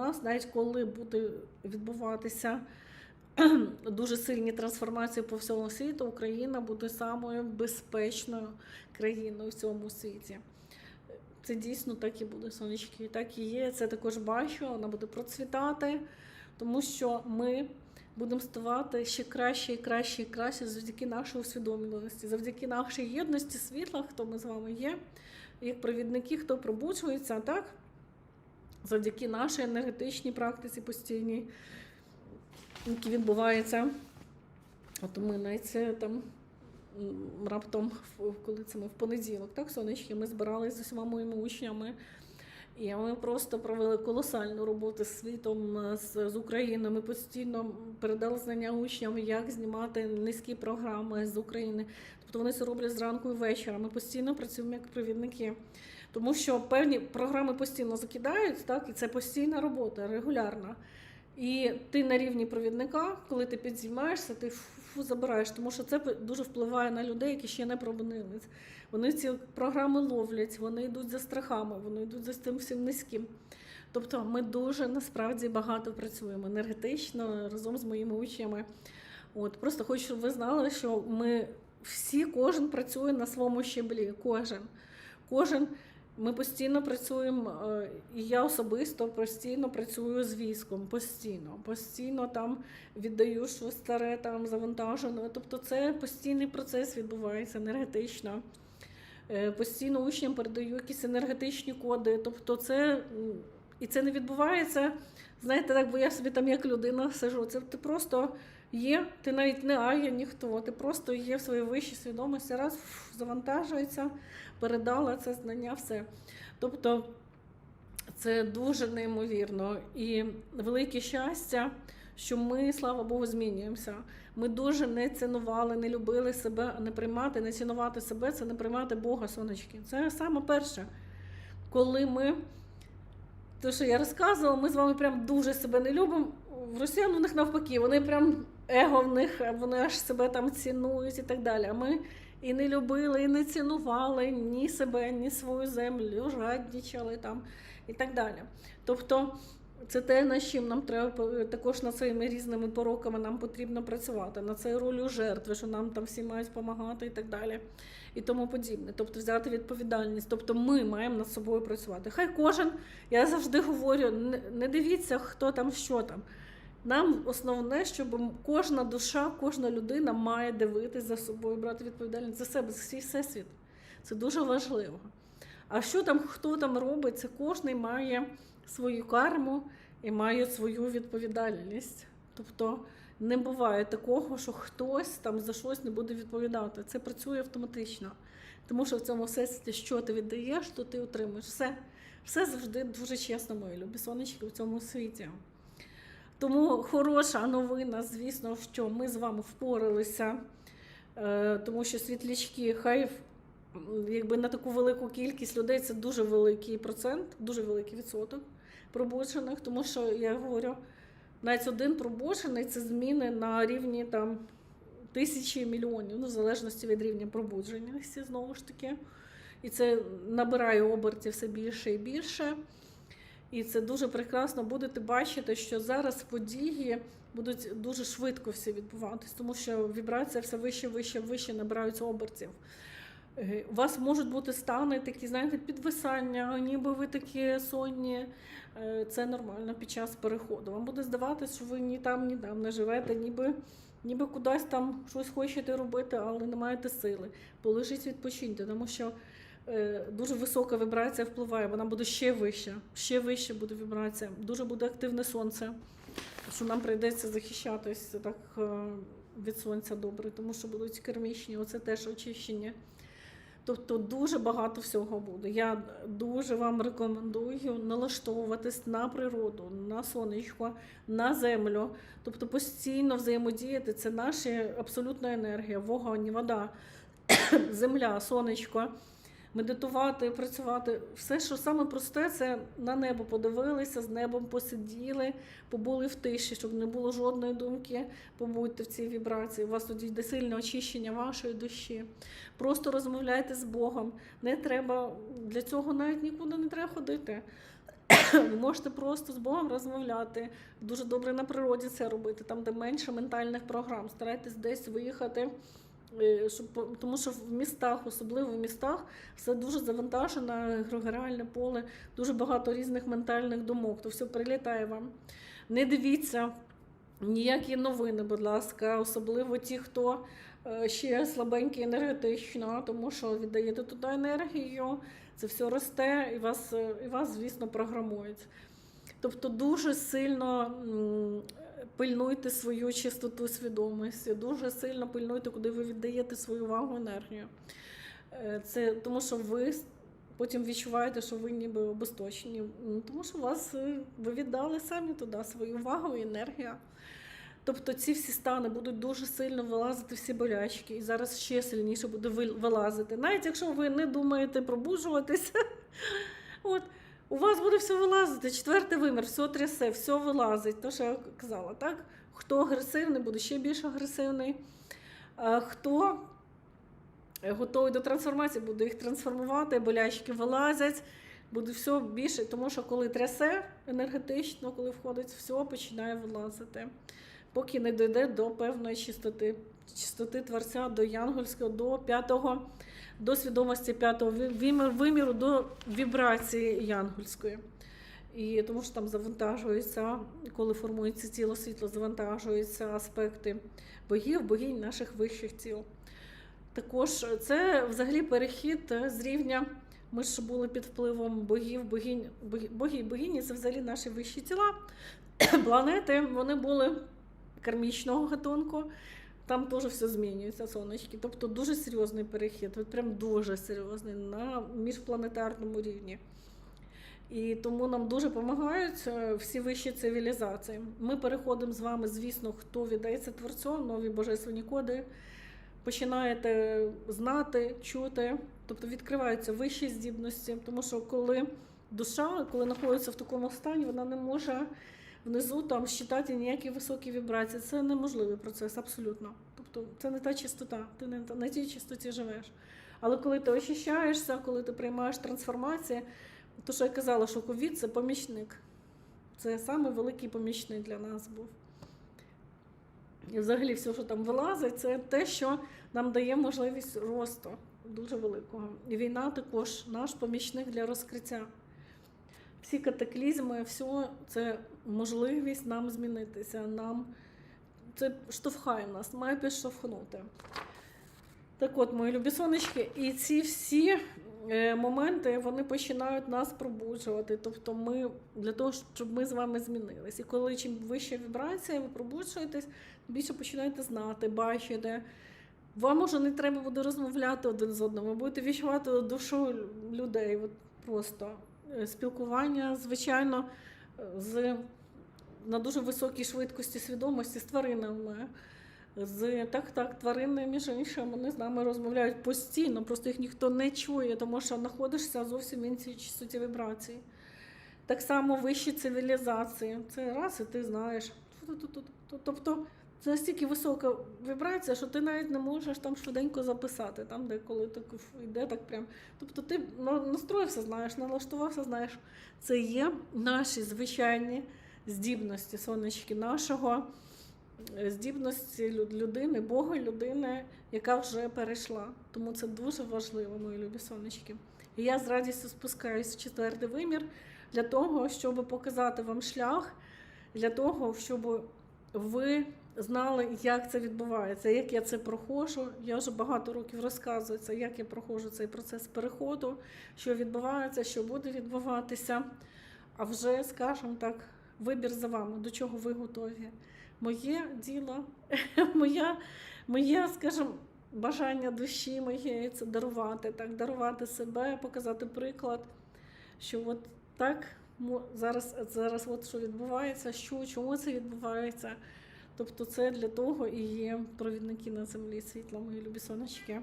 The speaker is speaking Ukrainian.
нас, навіть коли буде відбуватися дуже сильні трансформації по всьому світу, Україна буде самою безпечною країною в цьому світі. Це дійсно так і буде, сонечки. Так і є. Це також бачу, вона буде процвітати, тому що ми будемо ставати ще краще і краще і краще завдяки нашій усвідомленості, завдяки нашій єдності світла, хто ми з вами є, як провідники, хто пробуджується, так? Завдяки нашій енергетичній практиці постійній, які відбуваються. От ми навіть там раптом, коли це ми в понеділок, так, сонечки, ми збиралися з усіма моїми учнями. І ми просто провели колосальну роботу з світом, з, з Україною. Ми постійно передали знання учням, як знімати низькі програми з України. Тобто вони це роблять зранку і вечора. Ми постійно працюємо як провідники. Тому що певні програми постійно закидають, так, і це постійна робота, регулярна. І ти на рівні провідника, коли ти підзіймаєшся, ти фу, забираєш, тому що це дуже впливає на людей, які ще не пробудились. Вони ці програми ловлять, вони йдуть за страхами, вони йдуть за тим всім низьким. Тобто ми дуже насправді багато працюємо енергетично разом з моїми учнями. От просто хочу, щоб ви знали, що ми всі, кожен працює на своєму щеблі. Кожен. Кожен ми постійно працюємо, е, і я особисто постійно працюю з військом, постійно, постійно там віддаю щось старе, там завантажене. Тобто це постійний процес відбувається енергетично. Е, Постійно учням передаю якісь енергетичні коди. Тобто це і це не відбувається. Знаєте, так, бо я собі там як людина сижу. Це ти просто є, ти навіть не а я ніхто, ти просто є в своїй вищій свідомості, раз фу, завантажується, передала це знання, все. Тобто це дуже неймовірно і велике щастя, що ми, слава Богу, змінюємося. Ми дуже не цінували, не любили себе, не приймати, не цінувати себе це не приймати Бога, сонечки. Це саме перше. Коли ми, те, що я розказувала, ми з вами прям дуже себе не любимо. В росіян у них навпаки, вони прям его в них, вони аж себе там цінують і так далі. А ми і не любили, і не цінували ні себе, ні свою землю, жаднічали там і так далі. Тобто це те, над чим нам треба також над своїми різними пороками нам потрібно працювати, на цей роль жертви, що нам там всі мають допомагати і так далі. І тому подібне. Тобто взяти відповідальність. Тобто ми маємо над собою працювати. Хай кожен, я завжди говорю, не, дивіться, хто там, що там. Нам основне, щоб кожна душа, кожна людина має дивитись за собою, брати відповідальність за себе, за свій всесвіт. Це дуже важливо. А що там, хто там робить, це кожен має свою карму і має свою відповідальність. Тобто не буває такого, що хтось там за щось не буде відповідати. Це працює автоматично. Тому що в цьому всесвіті, що ти віддаєш, то ти отримуєш. Все, все завжди дуже чесно, мої любі сонечки в цьому світі. Тому хороша новина, звісно, що ми з вами впоралися, е, тому що світлячки, хай якби на таку велику кількість людей це дуже великий процент, дуже великий відсоток пробуджених, тому що я говорю, навіть один пробуджений це зміни на рівні там тисячі мільйонів, ну, в залежності від рівня пробудженості, знову ж таки. І це набирає обертів все більше і більше. І це дуже прекрасно. Будете бачити, що зараз події будуть дуже швидко всі відбуватись, тому що вібрація все вище, вище, вище набираються обертів. Е, У вас можуть бути стани такі, знаєте, підвисання, ніби ви такі сонні. Е, Це нормально під час переходу. Вам буде здаватися, що ви ні там, ні там не живете, ніби, ніби кудись там щось хочете робити, але не маєте сили. Полежіть, відпочиньте, тому що е, дуже висока вібрація впливає, вона буде ще вища, ще вища буде вібрація, дуже буде активне сонце. Що нам прийдеться захищатись так від сонця добре, тому що будуть кермічні, оце теж очищення. Тобто дуже багато всього буде. Я дуже вам рекомендую налаштовуватись на природу, на сонечко, на землю. Тобто постійно взаємодіяти. Це наша абсолютна енергія, вогонь, вода, земля, сонечко. Медитувати, працювати. Все, що саме просте, це на небо подивилися, з небом посиділи, побули в тиші, щоб не було жодної думки, побудьте в цій вібрації. У вас тоді йде сильне очищення вашої душі. Просто розмовляйте з Богом. Не треба для цього навіть нікуди не треба ходити. Ви можете просто з Богом розмовляти. Дуже добре на природі це робити, там, де менше ментальних програм. Старайтесь десь виїхати. Е, Щоб, тому що в містах, особливо в містах, все дуже завантажено, егрегоріальне поле, дуже багато різних ментальних думок, то все прилітає вам. Не дивіться ніякі новини, будь ласка, особливо ті, хто е, ще слабенький енергетично, тому що віддаєте туди енергію, це все росте і вас, і вас звісно, програмують. Тобто дуже сильно пильнуйте свою чистоту свідомості, дуже сильно пильнуйте, куди ви віддаєте свою увагу, енергію. Е, Це тому, що ви потім відчуваєте, що ви ніби обесточені. Тому що вас е, ви віддали самі туди свою увагу і енергію. Тобто ці всі стани будуть дуже сильно вилазити всі болячки, і зараз ще сильніше буде вилазити. Навіть якщо ви не думаєте пробуджуватися, от, у вас буде все вилазити. Четвертий вимір, все трясе, все вилазить. То, що я казала, так? Хто агресивний, буде ще більш агресивний. Хто готовий до трансформації, буде їх трансформувати, болячки вилазять, буде все більше, тому що коли трясе енергетично, коли входить, все починає вилазити поки не дійде до певної чистоти, чистоти творця, до янгольського, до п'ятого, до свідомості п'ятого виміру, до вібрації янгольської. І тому що там завантажується, коли формується тіло світло, завантажуються аспекти богів, богинь наших вищих тіл. Також це взагалі перехід з рівня. Ми ж були під впливом богів, богинь, боги, боги і богині це взагалі наші вищі тіла. Планети вони були кармічного гатунку. Там теж все змінюється, сонечки. Тобто дуже серйозний перехід, от прям дуже серйозний на міжпланетарному рівні. І тому нам дуже допомагають е, всі вищі цивілізації. Ми переходимо з вами, звісно, хто віддається творцю, нові божественні коди. Починаєте знати, чути, тобто відкриваються вищі здібності, тому що коли душа, коли знаходиться в такому стані, вона не може внизу там считати ніякі високі вібрації. Це неможливий процес, абсолютно. Тобто це не та чистота, ти не на тій чистоті живеш. Але коли ти очищаєшся, коли ти приймаєш трансформацію, то що я казала, що ковід це помічник. Це самий великий помічник для нас був. І взагалі все, що там вилазить, це те, що нам дає можливість росту дуже великого. І війна також наш помічник для розкриття. Всі катаклізми, все це можливість нам змінитися. Нам це штовхає нас, має підштовхнути. Так от, мої любі сонечки, і ці всі е, моменти вони починають нас пробуджувати. Тобто, ми для того, щоб ми з вами змінились. І коли чим вища вібрація, ви пробуджуєтесь, більше починаєте знати, бачити. Вам уже не треба буде розмовляти один з одним, ви будете відчувати душу людей. От просто спілкування, звичайно, е, з, на дуже високій швидкості свідомості з тваринами. З так, так, тварини, між іншим, вони з нами розмовляють постійно, просто їх ніхто не чує, тому що знаходишся зовсім в іншій частоті вібрації. Так само вищі цивілізації. Це раз, і ти знаєш. Тобто це настільки висока вібрація, що ти навіть не можеш там швиденько записати, там, де коли так йде, так прям. Тобто ти настроївся, знаєш, налаштувався, знаєш. Це є наші звичайні здібності, сонечки нашого е, здібності людини, Бога людини, яка вже перейшла. Тому це дуже важливо, мої любі сонечки. І я з радістю спускаюсь в четвертий вимір для того, щоб показати вам шлях, для того, щоб ви знали, як це відбувається, як я це проходжу. Я вже багато років розказую це, як я проходжу цей процес переходу, що відбувається, що буде відбуватися. А вже, скажімо так, вибір за вами, до чого ви готові. Моє діло, моя, моє, скажімо, бажання душі моєї це дарувати, так, дарувати себе, показати приклад, що от так зараз, зараз от що відбувається, що, чому це відбувається. Тобто це для того і є провідники на землі світла, мої любі сонечки.